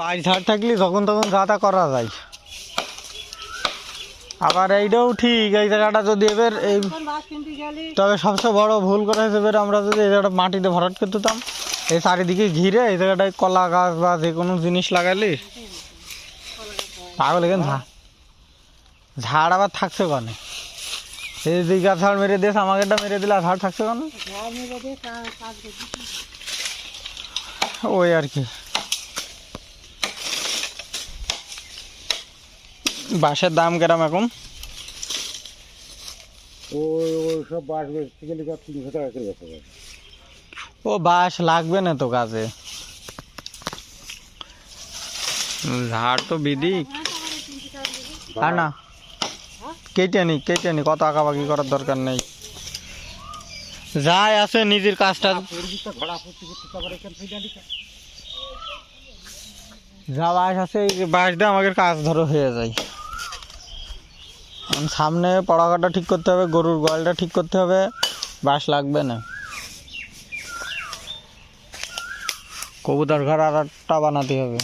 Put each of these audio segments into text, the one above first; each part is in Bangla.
পাঁচ ধার থাকলে যখন তখন যা তা করা যায়। আবার এইটাও ঠিক, এই জায়গাটা যদি এবার এই তবে সবচেয়ে বড় ভুল করা হয়েছে, এবার আমরা যদি এই জায়গাটা মাটিতে ভরাট করে দিতাম এই চারিদিকে ঘিরে এই জায়গাটায় কলা গাছ বা যে কোনো জিনিস লাগালে, পাগল এখানে ঝাড় আবার থাকছে কনে? এই দুই গাছ ঝাড় মেরে দিয়েছে, আমাকে এটা মেরে দিলে ঝাড় থাকছে কনে? ওই আর কি। বাঁশের দাম কেরাম এখন? ওই ওই সব বাস বেচতে গেলে তিনশো টাকা করে বেচা যাবে। ও বাঁশ লাগবে না তো কাজে। ঝাড় তো বিধি আর না কেটে নি কেটে নি কত আঁকাবাকি করার দরকার নেই। যাই আছে নিজের কাজটা। যা বাঁশ আছে বাঁশ দিয়ে আমাদের কাজ ধরো হয়ে যায়। সামনে পড়াকাটা ঠিক করতে হবে, গরুর গোয়ালটা ঠিক করতে হবে, বাঁশ লাগবে না। কবুতর ঘর আর একটা বানাতে হবে।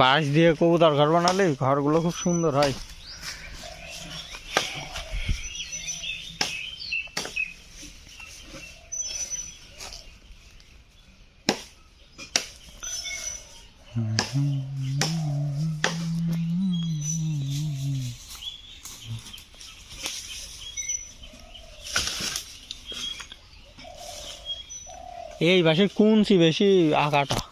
বাঁশ দিয়ে কবুতর ঘর বানালে ঘরগুলো খুব সুন্দর হয়। এই বাসের কোন সি বেশি আঁকাটা?